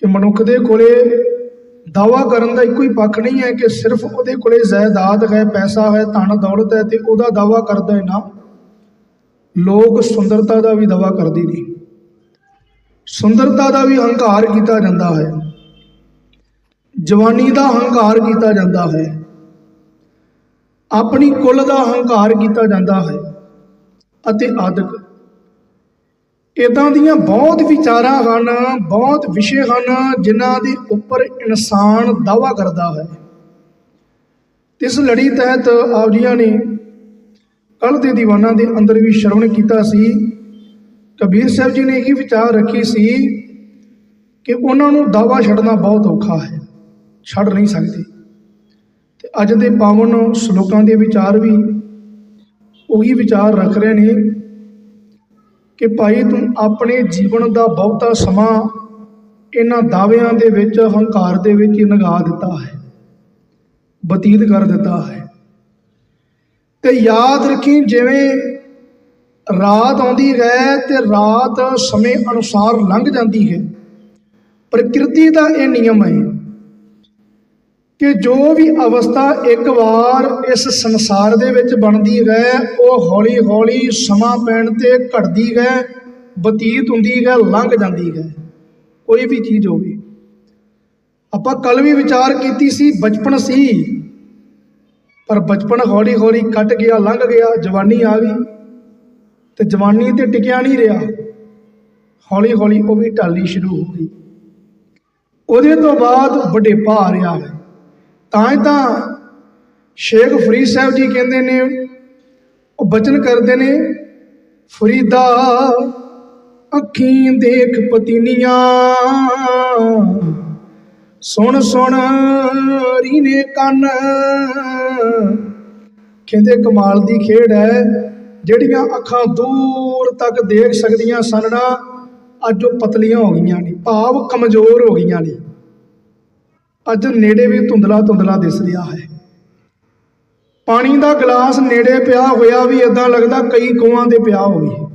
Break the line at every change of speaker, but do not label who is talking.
ਕਿ ਮਨੁੱਖ ਦੇ ਕੋਲੇ ਦਾਵਾ ਕਰਨ ਦਾ ਇੱਕੋ ਹੀ ਪੱਖ ਨਹੀਂ ਹੈ ਕਿ ਸਿਰਫ ਉਹਦੇ ਕੋਲੇ ਜਾਇਦਾਦ ਹੈ, ਪੈਸਾ ਹੈ, ਧਨ, ਦੌਲਤ ਹੈ ਤੇ ਉਹਦਾ ਦਾਵਾ ਕਰਦਾ ਹੈ ਨਾ। ਲੋਕ ਸੁੰਦਰਤਾ ਦਾ ਵੀ ਦਾਵਾ ਕਰਦੇ ਨੇ। ਸੁੰਦਰਤਾ ਦਾ ਵੀ ਹੰਕਾਰ ਕੀਤਾ ਜਾਂਦਾ ਹੈ। ਜਵਾਨੀ ਦਾ ਹੰਕਾਰ ਕੀਤਾ ਜਾਂਦਾ ਹੈ। ਆਪਣੀ ਕੁੱਲ ਦਾ ਹੰਕਾਰ ਕੀਤਾ ਜਾਂਦਾ ਹੈ। ਅਤੇ ਆਦਿਕ। ਇਦਾਂ ਦੀਆਂ ਬਹੁਤ ਵਿਚਾਰਾਂ ਹਨ, ਬਹੁਤ ਵਿਸ਼ੇ ਹਨ, ਜਿਨ੍ਹਾਂ ਦੇ ਉੱਪਰ ਇਨਸਾਨ ਦਾਵਾ ਕਰਦਾ ਹੈ। ਇਸ ਲੜੀ ਤਹਿਤ ਆਪ ਜੀਆਂ ਨੇ ਕੱਲ ਦੇ ਦੀਵਾਨਾਂ ਦੇ ਅੰਦਰ ਵੀ ਸ਼ਰਵਣ ਕੀਤਾ ਸੀ। ਕਬੀਰ ਸਾਹਿਬ ਜੀ ਨੇ ਇਹ ਵਿਚਾਰ ਰੱਖੀ ਸੀ ਕਿ ਉਹਨਾਂ ਨੂੰ ਦਾਵਾ ਛੱਡਣਾ ਬਹੁਤ ਔਖਾ ਹੈ, ਛੱਡ ਨਹੀਂ ਸਕਦੇ। ਤੇ ਅੱਜ ਦੇ ਪਾਵਨ ਸ਼ਲੋਕਾਂ ਦੇ ਵਿਚਾਰ ਵੀ ਉਹੀ ਵਿਚਾਰ ਰੱਖ ਰਹੇ ਨੇ ਕਿ ਭਾਈ ਤੂੰ ਆਪਣੇ ਜੀਵਨ ਦਾ ਬਹੁਤਾ ਸਮਾਂ ਇਹਨਾਂ ਦਾਅਵਿਆਂ ਦੇ ਵਿੱਚ, ਹੰਕਾਰ ਦੇ ਵਿੱਚ ਹੀ ਲਗਾ ਦਿੱਤਾ ਹੈ। ਬਤੀਤ ਕਰ ਦਿੱਤਾ ਹੈ। ਤੇ ਯਾਦ ਰੱਖੀ ਜਿਵੇਂ ਰਾਤ ਆਉਂਦੀ ਹੈ ਤੇ ਰਾਤ ਸਮੇਂ ਅਨੁਸਾਰ ਲੰਘ ਜਾਂਦੀ ਹੈ। ਪ੍ਰਕਿਰਤੀ ਦਾ ਇਹ ਨਿਯਮ ਹੈ ਕਿ ਜੋ ਵੀ ਅਵਸਥਾ ਇੱਕ ਵਾਰ ਇਸ ਸੰਸਾਰ ਦੇ ਵਿੱਚ ਬਣਦੀ ਹੈ ਉਹ ਹੌਲੀ ਹੌਲੀ ਸਮਾਂ ਪੈਣ ਤੇ ਘਟਦੀ ਗਏ ਬਤੀਤ ਹੁੰਦੀ ਗਏ ਲੰਘ ਜਾਂਦੀ ਹੈ ਕੋਈ ਵੀ ਚੀਜ਼ ਹੋਵੇ। ਆਪਾਂ ਕੱਲ ਵੀ ਵਿਚਾਰ ਕੀਤੀ ਸੀ, ਬਚਪਨ ਸੀ। ਪਰ ਬਚਪਨ ਹੌਲੀ ਹੌਲੀ ਕੱਟ ਗਿਆ, ਲੰਘ ਗਿਆ, ਜਵਾਨੀ ਆ ਗਈ। ਤੇ ਜਵਾਨੀ ਤੇ ਟਿਕਿਆ ਨਹੀਂ ਰਿਹਾ। ਹੌਲੀ ਹੌਲੀ ਉਹ ਵੀ ਢਾਲੀ ਸ਼ੁਰੂ ਹੋ ਗਈ। ਉਹਦੇ ਤੋਂ ਬਾਅਦ ਵਡੇਪਾ ਆ ਰਿਹਾ ਹੈ। ਤਾਂ ਹੀ ਤਾਂ ਸ਼ੇਖ ਫਰੀਦ ਸਾਹਿਬ ਜੀ ਕਹਿੰਦੇ ਨੇ, ਉਹ ਬਚਨ ਕਰਦੇ ਨੇ, ਫਰੀਦਾ ਅੱਖੀਂ ਦੇਖ ਪਤੀਨੀਆਂ। ਸੁਣ ਸੁਣ ਰੀਨੇ ਕੰਨ। ਕਹਿੰਦੇ ਕਮਾਲ ਦੀ ਖੇਡ ਹੈ, ਜਿਹੜੀਆਂ ਅੱਖਾਂ ਦੂਰ ਤੱਕ ਦੇਖ ਸਕਦੀਆਂ ਸਨ ਨਾ, ਅੱਜ ਉਹ ਪਤਲੀਆਂ ਹੋ ਗਈਆਂ ਨੇ, ਭਾਵ ਕਮਜ਼ੋਰ ਹੋ ਗਈਆਂ ਨੇ। ਅੱਜ ਨੇੜੇ ਵੀ ਧੁੰਦਲਾ ਧੁੰਦਲਾ ਦਿਸ ਰਿਹਾ ਹੈ। ਪਾਣੀ ਦਾ ਗਲਾਸ ਨੇੜੇ ਪਿਆ ਹੋਇਆ ਵੀ ਇਦਾਂ ਲੱਗਦਾ ਕਈ ਕੋਆਂ ਦੇ ਪਿਆ ਹੋਵੇ।